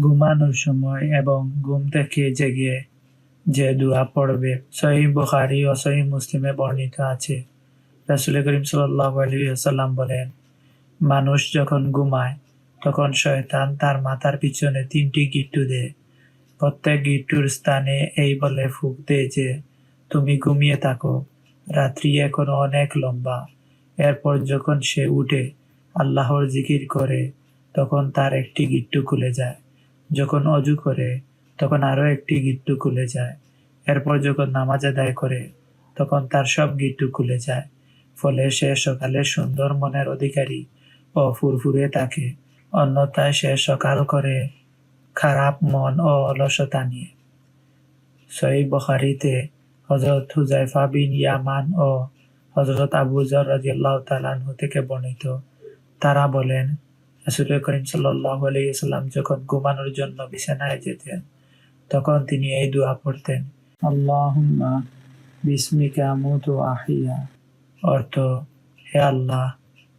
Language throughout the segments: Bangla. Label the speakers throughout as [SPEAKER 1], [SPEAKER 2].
[SPEAKER 1] ঘুমানোর সময় এবং ঘুম থেকে জেগে যে দোয়া পড়বে সহি বুখারি ও সহি মুসলিমে বর্ণিত আছে। রাসুল করিম সাল্লাম বলেন, মানুষ যখন ঘুমায়, তখন শয়তান তার মাথার পিছনে তিনটি গিট্টু দেয়। প্রত্যেক গিট্টুর স্থানে এই বলে ফুক দেয় যে, তুমি ঘুমিয়ে থাকো। রাত্রি এখন অনেক লম্বা। এরপর যখন সে উঠে, আল্লাহর জিকির করে, তখন তার একটি গিট্টু খুলে যায়। যখন অজু করে, তখন আরও একটি গিট্টু খুলে যায়। এরপর যখন নামাজ আদায় করে, তখন তার সব গিট্টু খুলে যায়। ফলে সে সকালে সুন্দর মনের অধিকারী ও ফুরফুরে থাকে। অন্যথায় সে সকাল করে খারাপ মন ও অলসতা নিয়ে। সই বখারিতে হজরত হুজাইফা বিন ইয়ামান ও হজরত আবু জর রাজিয়াল্লাহ তালানহু থেকে বর্ণিত। তারা বলেন রাসুল করিম সাল্লাহ আলাইসাল্লাম যখন ঘুমানোর জন্য বিছানায় যেতেন, তখন তিনি এই দোয়া পড়তেন, আল্লাহুম্মা বিস্মিকা মুতু আহিয়া। অর্থ, হে আল্লাহ,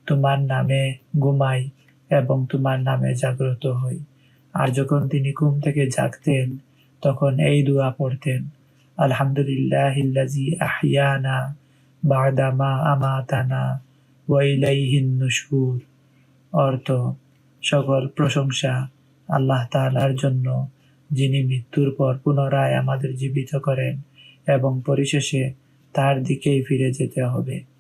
[SPEAKER 1] তোমার নামে ঘুমাই এবং তোমার নামে জাগ্রত হই। আর যখন তিনি ঘুম থেকে জাগতেন, তখন এই দোয়া পড়তেন, আলহামদুলিল্লাহ আহিয়ানা বাদামা আমাতানা ওয়াইলাইহিন নুশুর। অর্থ, সকল প্রশংসা আল্লাহ তালার জন্য, যিনি মৃত্যুর পর পুনরায় আমাদের জীবিত করেন এবং পরিশেষে তার দিকেই ফিরে যেতে হবে।